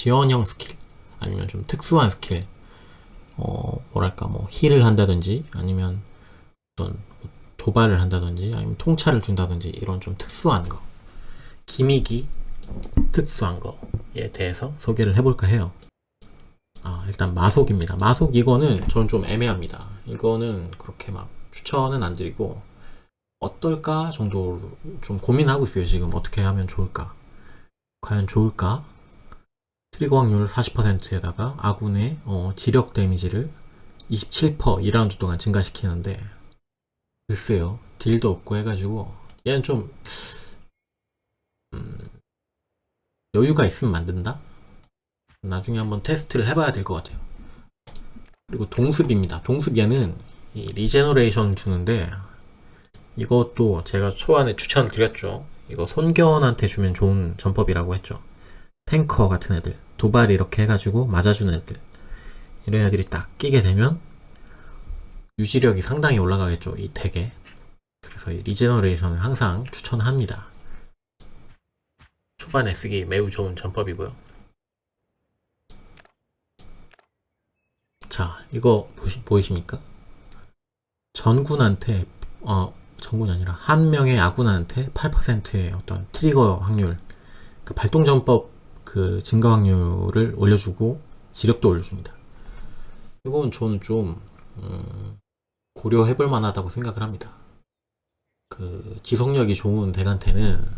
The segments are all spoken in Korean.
지원형 스킬 아니면 좀 특수한 스킬 어 뭐랄까 뭐 힐을 한다든지 아니면 어떤 뭐 도발을 한다든지 아니면 통찰을 준다든지 이런 좀 특수한 거 기믹이 특수한 거에 대해서 소개를 해볼까 해요. 아 일단 마속입니다. 마속 이거는 저는 좀 애매합니다. 이거는 그렇게 막 추천은 안 드리고 어떨까 정도로 좀 고민하고 있어요. 지금 어떻게 하면 좋을까? 과연 좋을까? 트리거 확률 40%에다가 아군의 어, 지력 데미지를 27% 2라운드 동안 증가시키는데 글쎄요. 딜도 없고 해가지고 얘는 좀 음, 여유가 있으면 만든다? 나중에 한번 테스트를 해봐야 될 것 같아요. 그리고 동습입니다. 동습 얘는 이 리제너레이션 주는데 이것도 제가 초반에 추천을 드렸죠. 이거 손견한테 주면 좋은 전법이라고 했죠 탱커 같은 애들 도발 이렇게 해가지고 맞아주는 애들. 이런 애들이 딱 끼게 되면 유지력이 상당히 올라가겠죠 이 덱에. 그래서 이 리제너레이션을 항상 추천합니다. 초반에 쓰기 매우 좋은 전법이고요. 자 이거 보시, 보이십니까? 전군한테 어 전군이 아니라 한 명의 아군한테 8%의 어떤 트리거 확률. 그 발동 전법 그 증가 확률을 올려주고 지력도 올려줍니다. 이건 저는 좀 음, 고려해 볼 만하다고 생각을 합니다. 그 지속력이 좋은 덱한테는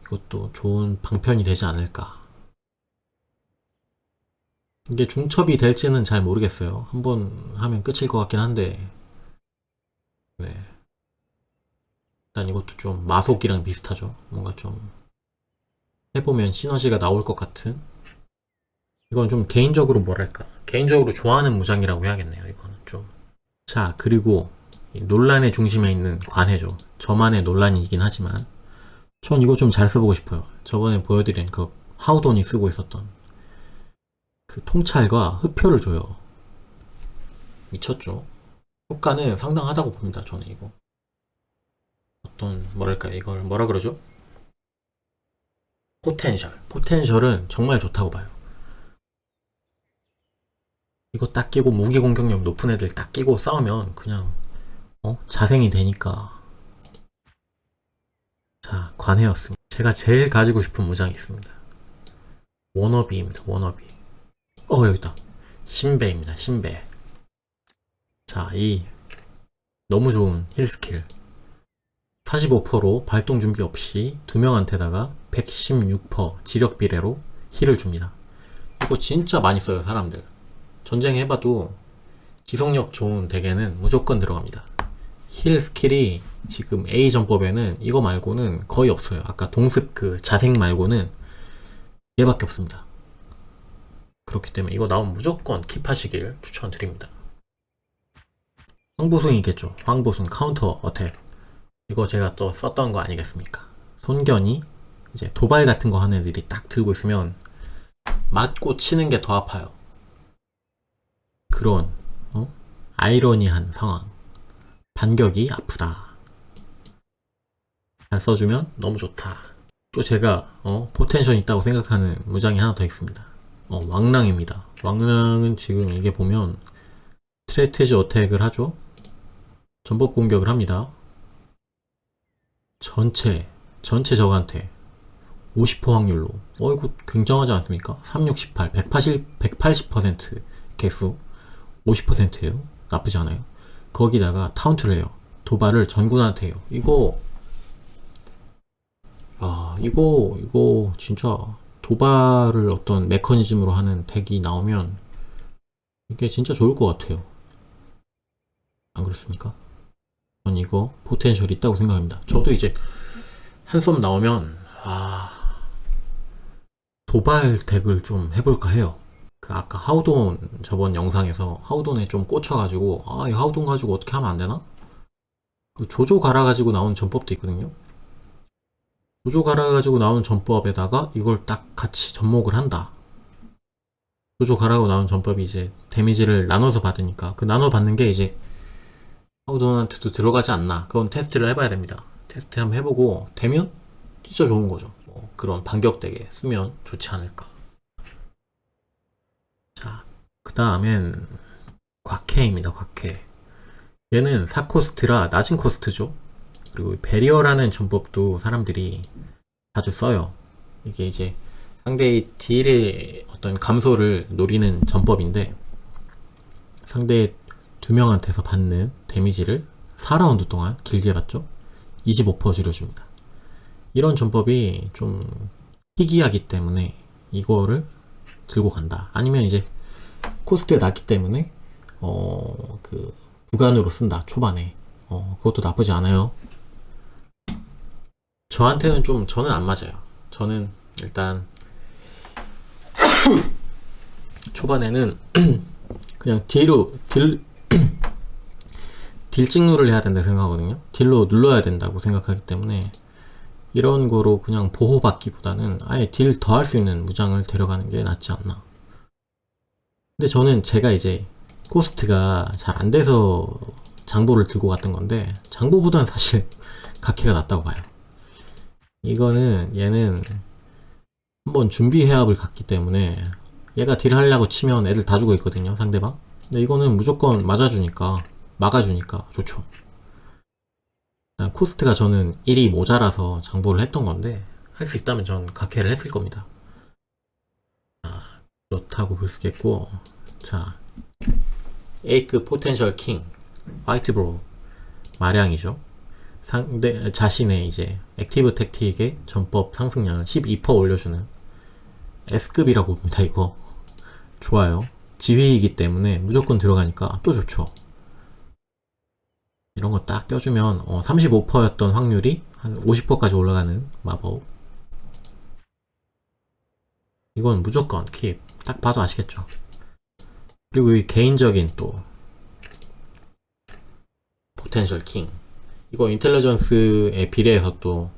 이것도 좋은 방편이 되지 않을까. 이게 중첩이 될지는 잘 모르겠어요. 한번 하면 끝일 것 같긴 한데, 네. 일단 이것도 좀 마속이랑 비슷하죠. 뭔가 좀 해보면 시너지가 나올 것 같은? 이건 좀 개인적으로 뭐랄까? 개인적으로 좋아하는 무장이라고 해야겠네요 이거는 좀 자 그리고 이 논란의 중심에 있는 관해죠. 저만의 논란이긴 하지만. 전 이거 좀 잘 써보고 싶어요. 저번에 보여드린 그 하우돈이 쓰고 있었던 그 통찰과 흡표를 줘요. 미쳤죠? 효과는 상당하다고 봅니다 저는 이거. 어떤 뭐랄까 이걸 뭐라 그러죠 포텐셜. 포텐셜은 정말 좋다고 봐요. 이거 딱 끼고 무기 공격력 높은 애들 딱 끼고 싸우면 그냥 어? 자생이 되니까 자 관해였습니다. 제가 제일 가지고 싶은 무장이 있습니다. 워너비입니다. 워너비. 어 여기다. 신배입니다. 신배. 자 이 너무 좋은 힐 스킬 45%로 발동 준비 없이 두 명한테다가 116% 지력 비례로 힐을 줍니다. 이거 진짜 많이 써요, 사람들. 전쟁 해봐도 지속력 좋은 덱에는 무조건 들어갑니다. 힐 스킬이 지금 A 전법에는 이거 말고는 거의 없어요. 아까 동습 그 자생 말고는 얘밖에 없습니다. 그렇기 때문에 이거 나오면 무조건 킵하시길 추천드립니다. 황보승이겠죠. 황보승 카운터 어택. 이거 제가 또 썼던 거 아니겠습니까? 손견이 이제 도발 같은 거 하는 애들이 딱 들고 있으면 맞고 치는 게 더 아파요. 그런 어? 아이러니한 상황. 반격이 아프다. 잘 써주면 너무 좋다. 또 제가 어, 포텐션 있다고 생각하는 무장이 하나 더 있습니다. 어, 왕랑입니다. 왕랑은 지금 이게 보면 트레테지 어택을 하죠. 전법 공격을 합니다. 전체 전체 적한테 50% 확률로 어 이거 굉장하지 않습니까? 368 180 180% 개수 50%예요. 나쁘지 않아요. 거기다가 타운트를 해요. 도발을 전군한테 해요. 이거 아 이거 이거 진짜 도발을 어떤 메커니즘으로 하는 덱이 나오면 이게 진짜 좋을 것 같아요. 안 그렇습니까? 전 이거 포텐셜 있다고 생각합니다. 저도 이제 한썸 나오면 아 도발 덱을 좀 해볼까 해요. 그 아까 하우돈 저번 영상에서 하우돈에 좀 꽂혀가지고 아 이 하우돈 가지고 어떻게 하면 안 되나? 그 조조 갈아 가지고 나온 전법도 있거든요. 조조 갈아 가지고 나온 전법에다가 이걸 딱 같이 접목을 한다. 조조 갈아고 나온 전법이 이제 데미지를 나눠서 받으니까 그 나눠 받는 게 이제 하우돈한테도 들어가지 않나 그건 테스트를 해봐야 됩니다 테스트 한번 해보고 되면 진짜 좋은 거죠 뭐 그런 반격되게 쓰면 좋지 않을까 다음엔 곽해입니다. 곽해. 얘는 4코스트라 낮은 코스트죠. 그리고 베리어라는 전법도 사람들이 자주 써요. 이게 이제 상대의 딜의 어떤 감소를 노리는 전법인데 상대 두 명한테서 받는 데미지를 4라운드 동안 길게 받죠. 25% 줄여줍니다. 이런 전법이 좀 희귀하기 때문에 이거를 들고 간다. 아니면 이제 코스트가 낮기 때문에 어그 부간으로 쓴다 초반에 어 그것도 나쁘지 않아요. 저한테는 좀 저는 안 맞아요. 저는 일단 초반에는 그냥 딜로 딜 딜 찍누를 해야 된다 생각하거든요. 딜로 눌러야 된다고 생각하기 때문에 이런 거로 그냥 보호받기보다는 아예 딜 더 할 수 있는 무장을 데려가는 게 낫지 않나. 근데 저는 제가 이제 코스트가 잘 안 돼서 장보를 들고 갔던 건데 장보보다는 사실 각해가 낫다고 봐요. 이거는 얘는 한번 준비 해압을 갔기 때문에 얘가 딜 하려고 치면 애들 다 죽어 있거든요 상대방. 근데 이거는 무조건 맞아주니까 막아주니까 좋죠. 일단 코스트가 저는 1이 모자라서 장보를 했던 건데 할 수 있다면 전 각해를 했을 겁니다. 아, 그렇다고 볼 수 있겠고 자 A급 포텐셜 킹 화이트 브로 마량이죠. 상대 자신의 이제 액티브 택틱의 전법 상승량을 12% 올려주는 S급이라고 봅니다. 이거 좋아요. 지휘이기 때문에 무조건 들어가니까 또 좋죠. 이런 거 딱 껴주면 어, 35%였던 확률이 한 50%까지 올라가는 마법. 이건 무조건 킵. 딱 봐도 아시겠죠. 그리고 이 개인적인 또 포텐셜 킹. 이거 인텔리전스에 비례해서 또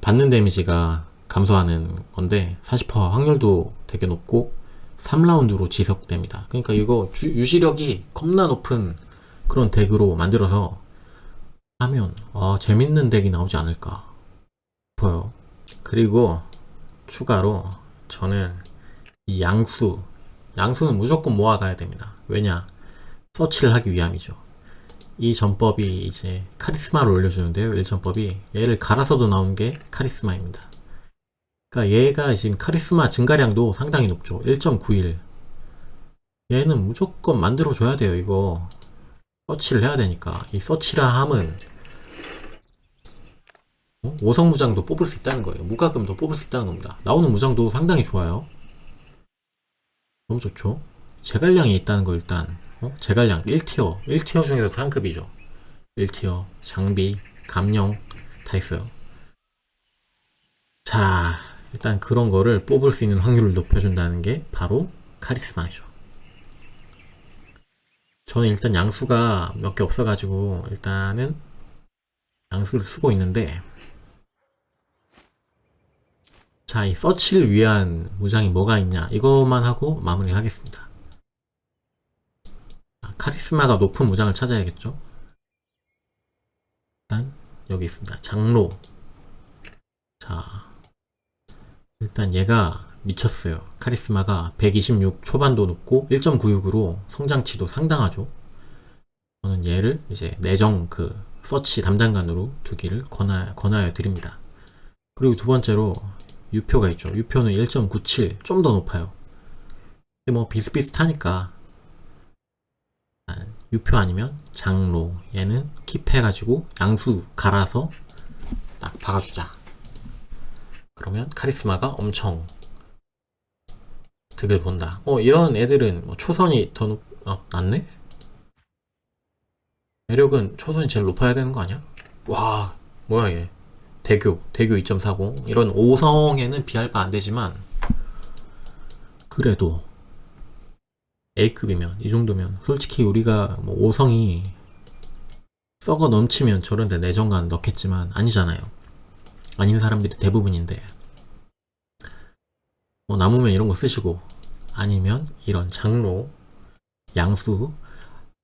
받는 데미지가 감소하는 건데 40% 확률도 되게 높고 3라운드로 지속됩니다. 그러니까 이거 주- 유지력이 겁나 높은 그런 덱으로 만들어서 하면 어, 재밌는 덱이 나오지 않을까 싶어요. 그리고 추가로 저는 이 양수 양수는 무조건 모아가야 됩니다. 왜냐 서치를 하기 위함이죠. 이 전법이 이제 카리스마를 올려주는데요. 1전법이 얘를 갈아서도 나온 게 카리스마입니다. 그러니까 얘가 지금 카리스마 증가량도 상당히 높죠. 1.91. 얘는 무조건 만들어줘야 돼요. 이거 서치를 해야 되니까 이 서치라 함은 어? 오성 무장도 뽑을 수 있다는 거예요. 무과금도 뽑을 수 있다는 겁니다. 나오는 무장도 상당히 좋아요. 너무 좋죠. 제갈량이 있다는 거 일단 어? 제갈량 1티어 1티어 중에서 상급이죠. 1티어 장비 감령 다 있어요. 자 일단 그런 거를 뽑을 수 있는 확률을 높여준다는 게 바로 카리스마죠. 저는 일단 양수가 몇 개 없어가지고 일단은 양수를 쓰고 있는데 자, 이 서치를 위한 무장이 뭐가 있냐 이것만 하고 마무리 하겠습니다. 아, 카리스마가 높은 무장을 찾아야겠죠. 일단 여기 있습니다. 장로. 자, 일단 얘가 미쳤어요. 카리스마가 126 초반도 높고 1.96으로 성장치도 상당하죠. 저는 얘를 이제 내정 그 서치 담당관으로 두기를 권하, 권하여 드립니다. 그리고 두 번째로 유표가 있죠. 유표는 1.97, 좀 더 높아요. 근데 뭐 비슷비슷하니까 아, 유표 아니면 장로 얘는 킵해가지고 양수 갈아서 딱 박아주자. 그러면 카리스마가 엄청 득을 본다. 어 이런 애들은 뭐 초선이 더 높, 어 낫네? 매력은 초선이 제일 높아야 되는 거 아니야? 와 뭐야 얘 대교 대교 2.40 이런 5성에는 비할 바 안 되지만 그래도 A급이면 이 정도면 솔직히 우리가 뭐 5성이 썩어 넘치면 저런 데 내정관 넣겠지만 아니잖아요 아닌 사람들이 대부분인데 뭐 남으면 이런 거 쓰시고 아니면 이런 장로 양수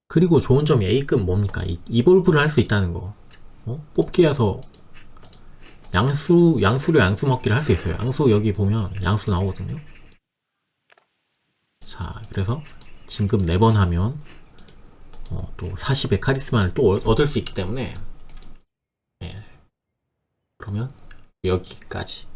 그리고 좋은 점이 A급 뭡니까 이, 이볼브를 할 수 있다는 거 어? 뽑기에서 양수 양수로 양수 먹기를 할 수 있어요. 양수 여기 보면 양수 나오거든요. 자, 그래서 진급 4번 하면 어, 또 40의 카리스마를 또 얻- 얻을 수 있기 때문에 예. 그러면 여기까지